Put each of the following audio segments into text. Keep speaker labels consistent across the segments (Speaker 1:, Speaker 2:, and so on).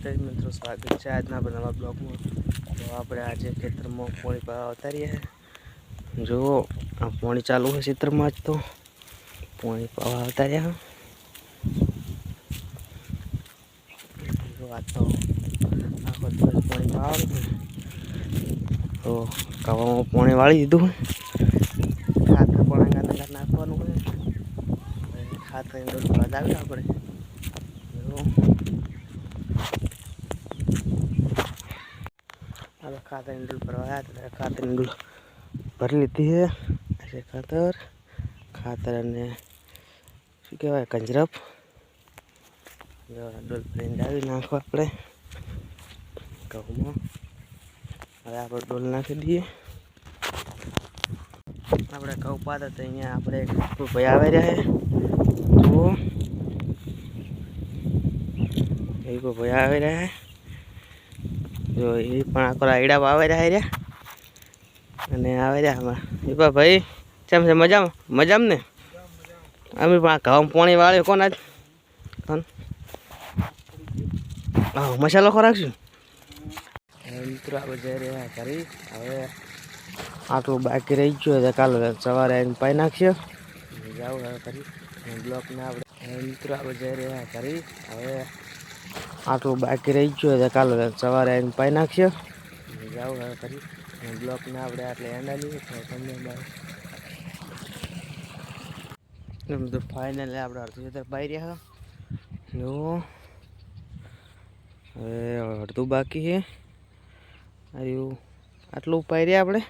Speaker 1: માતાજી મિત્રો, સ્વાગત છે આજના નવા બ્લોગમાં. તો આપણે આજે ખેતરમાં પોણી પાવા ઉતારીએ જુઓ, આ પોણી ચાલુ છે ખેતરમાં જ તો. પોણી પાવા ઉતાર્યા જો આ તો આખો દિવસ પોણી પાવાનું તો કવામાં પોણી વાળી દીધું ખાતર પણ આગળ નાખવાનું હોય. ખાતર ડોલ આવે આપણે. જો હવે ખાતરની ડોલ ભરવા આવ્યા હતા ખાતરની ડોલ ભરી લીધી છે. ખાતર ખાતર અને શું કહેવાય, કંજરપ. ડોલ ભરીને આવી નાખો આપણે. ઘઉંમાં. હવે આપણે ડોલ નાખી દઈએ. આપણે ઘઉં પાતા તો અહીંયા આપણે ભાઈ આવી રહ્યા છે. જુઓ. ભાઈ આવી રહ્યા છે. જો એ પણ આખો આઈડા આવે રહ્યા રહ્યા. અને આવે રહ્યા આમાં. એ પણ ભાઈ કેમ છે? મજામાં? મજામાં ને અમે પણ આ ઘઉં પાણી વાળ્યો કોણ આજ? કોણ? હા મસાલો ખોરાકશું મિત્રો આપણે જઈ રહ્યા કરી હવે આટલું બાકી રહી ગયું છે કાલે સવારે આવીને પાઈ નાખ્યો. જાવ હવે કરી બ્લોકને આપણે મિત્રો આપણે જઈ રહ્યા કરી હવે આટલું બાકી રહી ગયું છે. કાલે સવારે આવીને પાઈ નાખશે. જાવ હવે કરી બ્લોકને આપણે આટલે એના લીધું તમને એમ તો ફાઇનલી આપણે અડધું જતા પાઈ રહ્યા જો હવે અડધું બાકી છે. આર્યું આટલું પાઈ રહ્યા આપણે.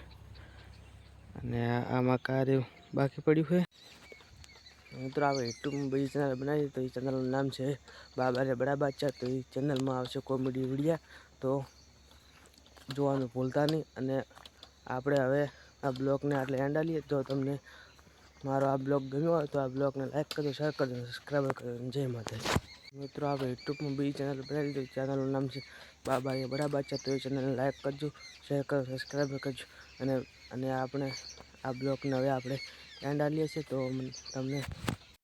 Speaker 1: અને આમાં કાર્ય બાકી પડ્યું છે. મિત્રો આપણે યુટ્યુબમાં બીજી ચેનલ બનાવી તો એ ચેનલનું નામ છે બાબા બડા છે તો એ ચેનલમાં આવશે કોમેડી વિડીયા તો જોવાનું ભૂલતા નહીં. અને આપણે હવે આ બ્લોગને આટલે એંડાલીએ તો તમને મારો આ બ્લોગ ગમ્યો હોય, તો આ બ્લોગને લાઈક કરજો શેર કરજો સબસ્ક્રાઈબ કરજો જય માતાજી. મિત્રો આપણે યુટ્યુબમાં બીજી ચેનલ બનાવી દીધી ચેનલનું નામ છે બાબા એ બરાબર છે તો એ ચેનલને લાઈક કરજો શેર કરજો સબસ્ક્રાઈબ કરજો અને અને આપણે આ બ્લોગને હવે આપણે એન્ડ આલીએ છીએ તો મને- તમને